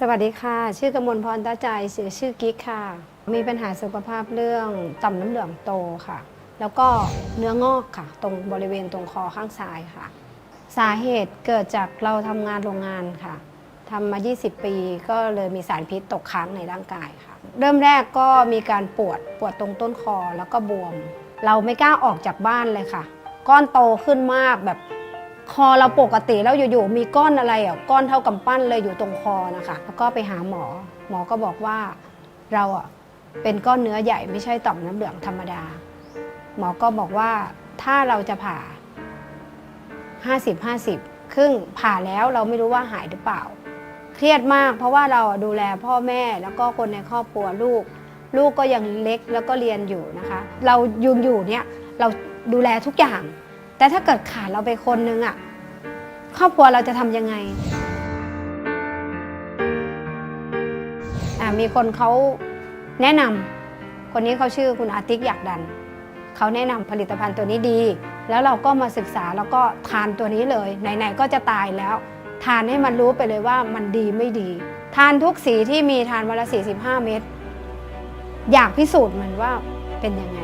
สวัสดีค่ะ ชื่อกมลพรตาใจเสียชื่อกิ๊กค่ะ มีปัญหาสุขภาพเรื่องต่อมน้ำเหลืองโตค่ะ แล้วก็เนื้องอกค่ะ ตรงบริเวณตรงคอข้างซ้ายค่ะ สาเหตุเกิดจากเราทำงานโรงงานค่ะทำมา 20 ปีก็เลยมีสารพิษตกค้างในร่างกายค่ะ เริ่มแรกก็มีการปวดปวดตรงต้นคอแล้วก็บวม เราไม่กล้าออกจากบ้านเลยค่ะ ก้อนโตขึ้นมากแบบ คอเราปกติแล้วอยู่ๆมีก้อนอะไรอะก้อนเท่ากำปั้นเลยอยู่ตรงคอนะคะแล้วก็ไปหาหมอ หมอก็บอกว่าเราอะเป็นก้อนเนื้อใหญ่ไม่ใช่ต่อมน้ำเหลืองธรรมดา หมอก็บอกว่าถ้าเราจะผ่า 50 50 ครึ่งผ่าแล้วเราไม่รู้ว่าหายหรือเปล่า เครียดมากเพราะว่าเราดูแลพ่อแม่แล้วก็คนในครอบครัวลูก ลูกก็ยังเล็กแล้วก็เรียนอยู่นะคะ เรายุงอยู่เนี่ยเราดูแลทุกอย่าง แต่ถ้าเกิดขาดเราไปคนนึงอะครอบครัวเราจะทำยังไงอะมีคนเขาแนะนำคนนี้เขาชื่อคุณอาติกอยากดันเขาแนะนำผลิตภัณฑ์ตัวนี้ดี แล้วเราก็มาศึกษาแล้วก็ทานตัวนี้เลยไหนๆก็จะตายแล้ว ทานให้มันรู้ไปเลยว่ามันดีไม่ดี ทานทุกสีที่มีทานวันละ45 เม็ดอยากพิสูจน์มันว่าเป็นยังไง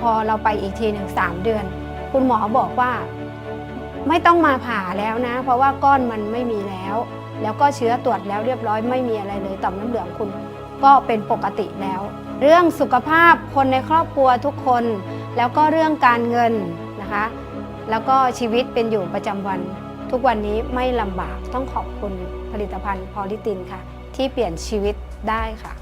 พอเราไปอีกทีหนึ่งสามเดือน คุณหมอบอกว่า ไม่ต้องมาผ่าแล้วนะ เพราะว่าก้อนมันไม่มีแล้ว แล้วก็เชื้อตรวจแล้วเรียบร้อยไม่มีอะไรเลยต่อมน้ำเหลืองคุณก็เป็นปกติแล้ว เรื่องสุขภาพคนในครอบครัวทุกคน แล้วก็เรื่องการเงินนะคะ แล้วก็ชีวิตเป็นอยู่ประจำวัน ทุกวันนี้ไม่ลำบากต้องขอบคุณผลิตภัณฑ์พอลิตินค่ะ ที่เปลี่ยนชีวิตได้ค่ะ